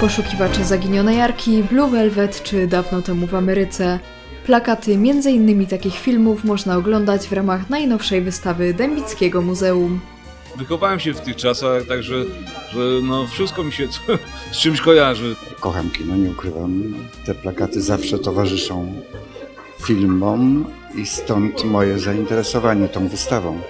Poszukiwacze zaginionej Arki, Blue Velvet czy Dawno temu w Ameryce. Plakaty m.in. takich filmów można oglądać w ramach najnowszej wystawy Dębickiego Muzeum. Wychowałem się w tych czasach, także że no wszystko mi się z czymś kojarzy. Kocham kino, nie ukrywam. Te plakaty zawsze towarzyszą filmom i stąd moje zainteresowanie tą wystawą.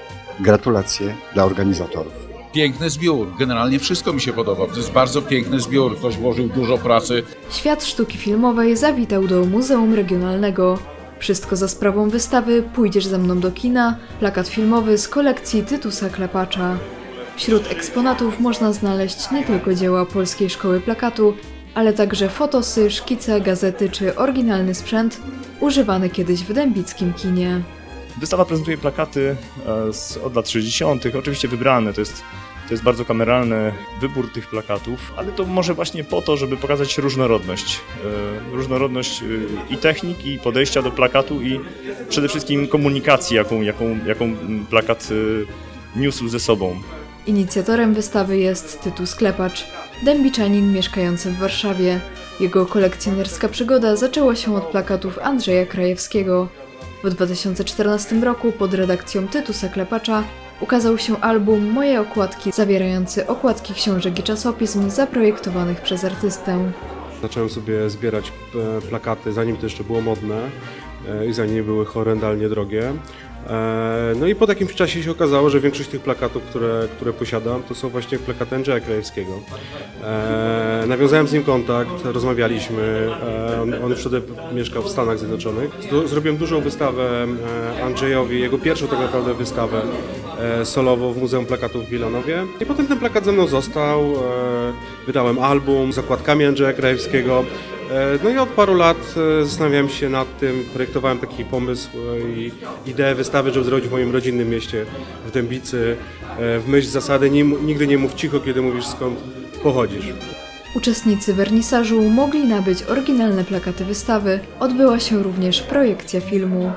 Gratulacje dla organizatorów. Piękny zbiór. Generalnie wszystko mi się podoba. To jest bardzo piękny zbiór. Ktoś włożył dużo pracy. Świat sztuki filmowej zawitał do Muzeum Regionalnego. Wszystko za sprawą wystawy Pójdziesz ze mną do kina, plakat filmowy z kolekcji Tytusa Klepacza. Wśród eksponatów można znaleźć nie tylko dzieła Polskiej Szkoły Plakatu, ale także fotosy, szkice, gazety czy oryginalny sprzęt używany kiedyś w dębickim kinie. Wystawa prezentuje plakaty e, z, od lat 60., oczywiście wybrane. To jest, to jest bardzo kameralny wybór tych plakatów, ale to może właśnie po to, żeby pokazać różnorodność. E, Różnorodność e, i technik, i podejścia do plakatu, i przede wszystkim komunikacji, jaką, jaką, jaką plakat e, niósł ze sobą. Inicjatorem wystawy jest Tytus Klepacz, dębiczanin mieszkający w Warszawie. Jego kolekcjonerska przygoda zaczęła się od plakatów Andrzeja Krajewskiego. W 2014 roku pod redakcją Tytusa Klepacza ukazał się album Moje okładki, zawierający okładki książek i czasopism zaprojektowanych przez artystę. Zacząłem sobie zbierać e, plakaty, zanim to jeszcze było modne e, i zanim były horrendalnie drogie. E, No i po jakimś czasie się okazało, że większość tych plakatów, które, które posiadam, to są właśnie plakaty Andrzeja Krajewskiego. E, Nawiązałem z nim kontakt, rozmawialiśmy. E, On, on wtedy mieszkał w Stanach Zjednoczonych. Zrobiłem dużą wystawę e, Andrzejowi, jego pierwszą tak naprawdę wystawę e, solową w Muzeum Plakatów w Wilanowie. I potem ten plakat ze mną został. e, Wydałem album z okładkami Andrzeja Krajewskiego. E, No i od paru lat e, zastanawiałem się nad tym, projektowałem taki pomysł e, i ideę wystawy, żeby zrobić w moim rodzinnym mieście w Dębicy, w myśl zasady nigdy nie mów cicho, kiedy mówisz skąd pochodzisz. Uczestnicy wernisażu mogli nabyć oryginalne plakaty wystawy. Odbyła się również projekcja filmu.